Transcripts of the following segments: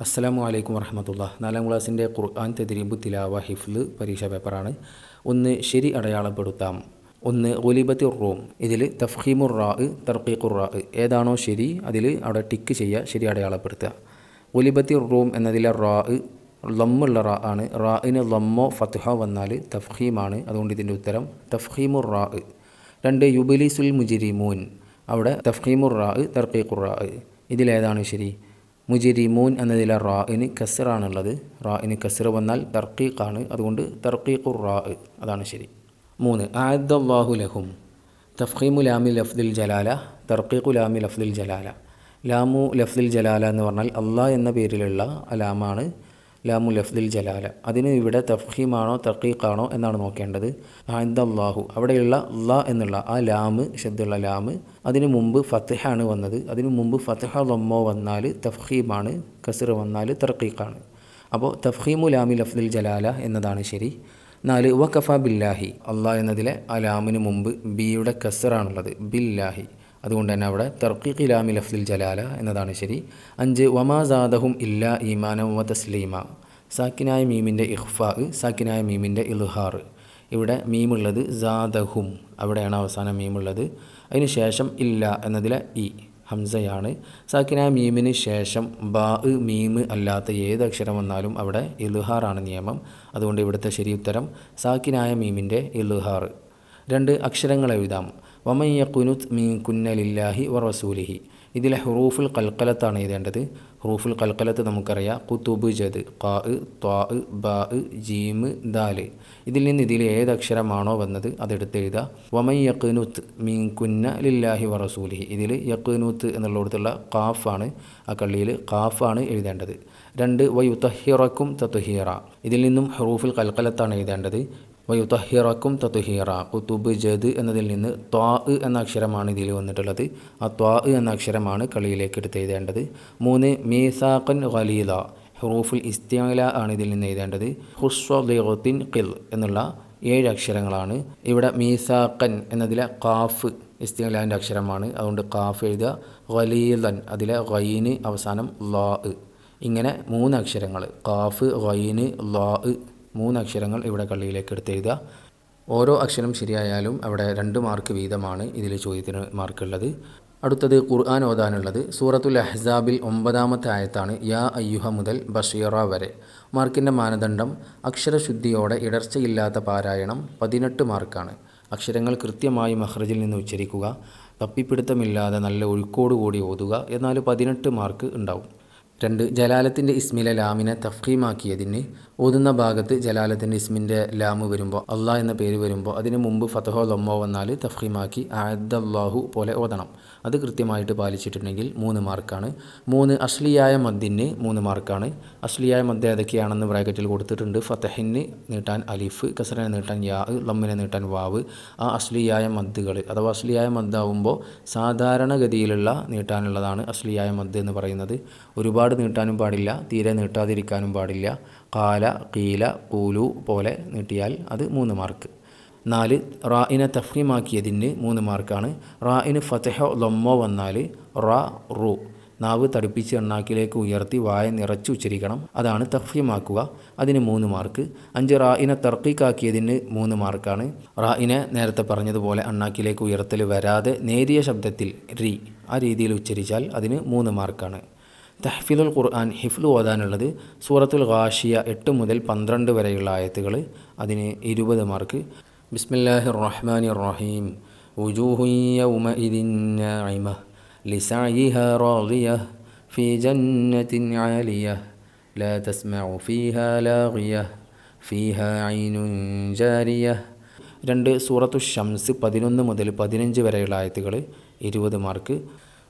അസ്സലാമു അലൈക്കും വർഹമത്തുള്ള നാലാം ക്ലാസ്സിന്റെ ഖുർആൻ തെതിരിബ് തിലാവ ഹിഫ്ല് പരീക്ഷാ പേപ്പറാണ്. ഒന്ന് ശരി അടയാളപ്പെടുത്താം. ഒന്ന് ഒലിബത്തി റൂം. ഇതിൽ തഫ്ഹീമുർ റാ തർക്കീഖുർ റാ. ഏതാണോ ശരി അതിൽ അവിടെ ടിക്ക് ചെയ്യുക ശരി അടയാളപ്പെടുത്തുക. ഒലിബത്തി റൂം എന്നതിലെ റാ ലമ്മുള്ള റാ ആണ്. റാഇന് ലമ്മോ ഫത്ഹ വന്നാൽ തഫ്ഹീമാണ് അതുകൊണ്ട് ഇതിന്റെ ഉത്തരം തഫ്ഹീമുർ റാ. രണ്ട് യുബിലിസുൽ മുജിരിമൂൻ. അവിടെ തഫ്ഹീമുർ റാ തർക്കീഖുർ റാ. ഇതിലേതാണ് ശരി? മുജിരിമൂൻ എന്നതിലെ റാഇന് കസറാണുള്ളത്. റാഇന് കസർ വന്നാൽ തർക്കീഖാണ്. അതുകൊണ്ട് തർക്കീഖുർ റാ അതാണ് ശരി. മൂന്ന്. ആദ്ദാഹു ലഹും. തഫ്ഹീമു ലാമിൽ ലഫ്ദിൽ ജലാല തർക്കീഖു ലാമിൽ ലഫ്ദിൽ ജലാല. ലാമു ലഫ്ദിൽ ജലാല എന്ന് പറഞ്ഞാൽ അള്ളാഹ് എന്ന പേരിലുള്ള ലാമാണ് ലാമു ലഫ്ദിൽ ജലാല. അതിന് ഇവിടെ തഫ്ഹീമാണോ തർക്കീഖാണോ എന്നാണ് നോക്കേണ്ടത്. ആദ്ദാഹു അവിടെയുള്ള ല എന്നുള്ള ആ ലാമ് ശബ്ദമുള്ള ലാമ് അതിനു മുമ്പ് ഫത്തഹാണ് വന്നത്. അതിനു മുമ്പ് ഫത്തഹ ലൊമ്മോ വന്നാൽ തഫ്ഹീമാണ് കസർ വന്നാൽ തർക്കീഖാണ് അപ്പോൾ തഫ്ഹീമു ലാമി ലഫ്ദിൽ ജലാല എന്നതാണ് ശരി. നാല് വ കഫ ബില്ലാഹി. അള്ളാഹ് എന്നതിലെ ആ ലാമിന് മുമ്പ് ബിയുടെ കസറാണുള്ളത്. ബില്ലാഹി. അതുകൊണ്ട് തന്നെ അവിടെ തർക്കി ഇലാമി ലഫ്ദിൽ ജലാല എന്നതാണ് ശരി. അഞ്ച് വമാസാദഹും ഇല്ല ഈമാനം വ തസ്ലീമ. സാക്കിനായ മീമിന്റെ ഇഹ്ഫാ സാക്കിനായ മീമിന്റെ ഇൽഹാർ. ഇവിടെ മീമുള്ളത് സാദഹും. അവിടെയാണ് അവസാനം മീമുള്ളത്. അതിന് ശേഷം ഇല്ല എന്നതിലെ ഇ ഹംസയാണ്. സാക്കിനായ മീമിന് ശേഷം ബാ മീമ് അല്ലാത്ത ഏത് അക്ഷരം വന്നാലും അവിടെ ഇൽഹാറാണ് നിയമം. അതുകൊണ്ട് ഇവിടുത്തെ ശരി ഉത്തരം സാക്കിനായ മീമിന്റെ ഇൽഹാർ. രണ്ട് അക്ഷരങ്ങൾ എഴുതാം. വമയ്യ കുനുത് മീൻ കുന്നലില്ലാഹി വ റസൂലിഹി. ഇതിലെ ഹുറൂഫുൽ കൽക്കലത്താണ് എഴുതേണ്ടത്. ഹുറൂഫുൽ കൽക്കലത്ത് നമുക്കറിയാം. കുത്തുബ് ജദ് ഖാ ത്വാ ബാ ജീമ് ദാൽ ഇതിൽ നിന്ന് ഇതിൽ ഏത് അക്ഷരമാണോ വന്നത് അതെടുത്ത് എഴുതുക വമൈ യക്കുനുത്ത് മീൻ കുന്ന ലില്ലാഹി വ റസൂലിഹി. ഇതിൽ യക്കുനുത്ത് എന്നുള്ളിടത്തുള്ള കാഫാണ് ആ കള്ളിയിൽ കാഫാണ് എഴുതേണ്ടത്. രണ്ട് വയുത്തഹിറക്കും തത്തുഹീറ ഇതിൽ നിന്നും ഹുറൂഫുൽ കൽക്കലത്താണ് എഴുതേണ്ടത്. വയുത്തഹിറക്കും തത്തുഹീറ കുത്തുബ് ജദ് എന്നതിൽ നിന്ന് ത്വാ എന്ന അക്ഷരമാണ് ഇതിൽ വന്നിട്ടുള്ളത്. ആ ത്വാ എന്ന അക്ഷരമാണ് കളിയിലേക്ക് എടുത്ത് എഴുതേണ്ടത്. മൂന്ന് മീസാഖൻ ഖലീല. ഹുറൂഫുൽ ഇസ്തിയാല ആണ് ഇതിൽ നിന്ന് എഴുതേണ്ടത്. ഹുസ്വലിൻ ഖിൽ എന്നുള്ള ഏഴ് അക്ഷരങ്ങളാണ്. ഇവിടെ മീസാഖൻ എന്നതിലെ കാഫ് ഇസ്തിയാലാന്റെ അക്ഷരമാണ്. അതുകൊണ്ട് കാഫ് എഴുതുക. ഖലീലൻ അതിലെ ഖൈന് അവസാനം ലാ ഇങ്ങനെ മൂന്ന് അക്ഷരങ്ങൾ. കാഫ് ഖൈന് ലാ മൂന്ന് അക്ഷരങ്ങൾ ഇവിടെ കള്ളിയിലേക്ക് എടുത്ത് എഴുതുക. ഓരോ അക്ഷരം ശരിയായാലും അവിടെ രണ്ട് മാർക്ക് വീതമാണ് ഇതിൽ ചോദ്യത്തിന് മാർക്കുള്ളത് അടുത്തത് ഖുർആൻ ഓതാനുള്ളത്. സൂറത്തുൽ അഹ്സാബിൽ ഒമ്പതാമത്തെ ആയത്താണ് യാ അയ്യുഹ മുതൽ ബഷീറ വരെ. മാർക്കിന്റെ മാനദണ്ഡം അക്ഷരശുദ്ധിയോടെ ഇടർച്ചയില്ലാത്ത പാരായണം പതിനെട്ട് മാർക്കാണ് അക്ഷരങ്ങൾ കൃത്യമായി മഹ്റജിൽ നിന്ന് ഉച്ചരിക്കുക തപ്പിപ്പിടുത്തമില്ലാതെ നല്ല ഒഴുക്കോടുകൂടി ഓതുക എന്നാൽ പതിനെട്ട് മാർക്ക് ഉണ്ടാവും. രണ്ട് ജലാലത്തിന്റെ ഇസ്മിലെ ലാമിനെ തഫ്ഹീമാക്കിയതിന് ഓതുന്ന ഭാഗത്ത് ജലാലത്തിന്റെ ഇസ്മിന്റെ ലാമ് വരുമ്പോൾ അള്ളാഹ് എന്ന പേര് വരുമ്പോൾ അതിന് മുമ്പ് ഫതഹോ ലൊമ്മോ വന്നാൽ തഫ്ഹീമാക്കി ആദ്ദല്ലാഹു പോലെ ഓതണം. അത് കൃത്യമായിട്ട് പാലിച്ചിട്ടുണ്ടെങ്കിൽ മൂന്ന് മാർക്കാണ്. മൂന്ന് അശ്ലിയായ മദ്ദിന് മൂന്ന് മാർക്കാണ്. അശ്ലിയായ മദ്യ ഏതൊക്കെയാണെന്ന് ബ്രാക്കറ്റിൽ കൊടുത്തിട്ടുണ്ട്. ഫതഹിന് നീട്ടാൻ അലിഫ് കസറിനെ നീട്ടാൻ യാ ലമ്മിനെ നീട്ടാൻ വാവ്. ആ അശ്ലിയായ മദ്ദുകൾ അഥവാ അശ്ലിയായ മദ്ദാവുമ്പോൾ സാധാരണഗതിയിലുള്ള നീട്ടാനുള്ളതാണ് അശ്ലിയായ മദ് എന്ന് പറയുന്നത്. ഒരുപാട് നീട്ടാനും പാടില്ല. തീരെ നീട്ടാതിരിക്കാനും പാടില്ല. കാല കീല കൂലു പോലെ നീട്ടിയാൽ അത് മൂന്ന് മാർക്ക്. നാല് റായിനെ തഫ്രീമാക്കിയതിന് മൂന്ന് മാർക്കാണ്. റായിന് ഫതഹോ ലൊമ്മോ വന്നാൽ റാ റു. നാവ് തടിപ്പിച്ച് എണ്ണാക്കിലേക്ക് ഉയർത്തി വായ നിറച്ച് ഉച്ചരിക്കണം. അതാണ് തഫ്രീമാക്കുക അതിന് മൂന്ന് മാർക്ക്. അഞ്ച് റായിനെ തർക്കീക്കാക്കിയതിന് മൂന്ന് മാർക്കാണ്. റായിനെ നേരത്തെ പറഞ്ഞതുപോലെ അണ്ണാക്കിലേക്ക് ഉയർത്തൽ വരാതെ നേരിയ ശബ്ദത്തിൽ രി ആ രീതിയിൽ ഉച്ചരിച്ചാൽ അതിന് മൂന്ന് മാർക്കാണ്. തഹ്ഫിലുൽ ഖുർആൻ ഹിഫ്ലു ഓതാനുള്ളത് സൂറത്തുൽ ഗാഷിയ എട്ട് മുതൽ പന്ത്രണ്ട് വരെയുള്ള ആയത്തുകൾ അതിന് ഇരുപത് മാർക്ക് ബിസ്മില്ലാഹിർ റഹ്മാനി റഹീം وجوه يومئذ ناعمة لسعيها راضية في جنة عالية لا تسمع فيها لاغية فيها عين جارية രണ്ട് സൂറത്തു ഷംസ് പതിനൊന്ന് മുതൽ പതിനഞ്ച് വരെയുള്ള ആയത്തുകൾ ഇരുപത് മാർക്ക്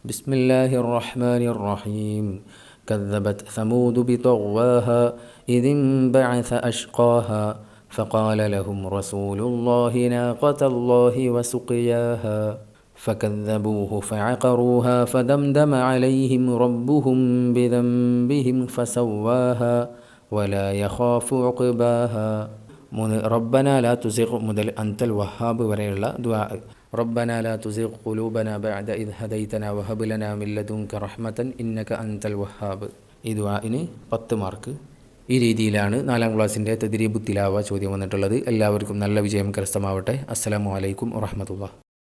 بسم الله الرحمن الرحيم. كذبت ثمود بطغواها إذ انبعث أشقاها فقال لهم رسول الله ناقة الله وسقياها. فكذبوه فعقروها فدمدم عليهم ربهم بذنبهم فسواها ولا يخاف عقباها. മൂന്ന്. റബ്ബന ലാ തുസിഖ് മുതൽ അന്തൽ വഹാബ് വരെയുള്ള ദ്വാ റബ്ബന ലാ തുസിഖ് കുലൂബന ബഅദ ഇദ് ഹദൈതന വഹബ് ലനാ മിൻ ലദുൻക റഹ്മതൻ ഇന്നക അന്തൽ വഹാബ്. ഈ ദ്വാഇന് പത്ത് മാർക്ക് ഈ രീതിയിലാണ് നാലാം ക്ലാസ്സിന്റെ തെതിരി തിലാവ ചോദ്യം വന്നിട്ടുള്ളത്. എല്ലാവർക്കും നല്ല വിജയം കരസ്ഥമാവട്ടെ. അസ്സലാമു അലൈക്കും വറഹമത്തുള്ള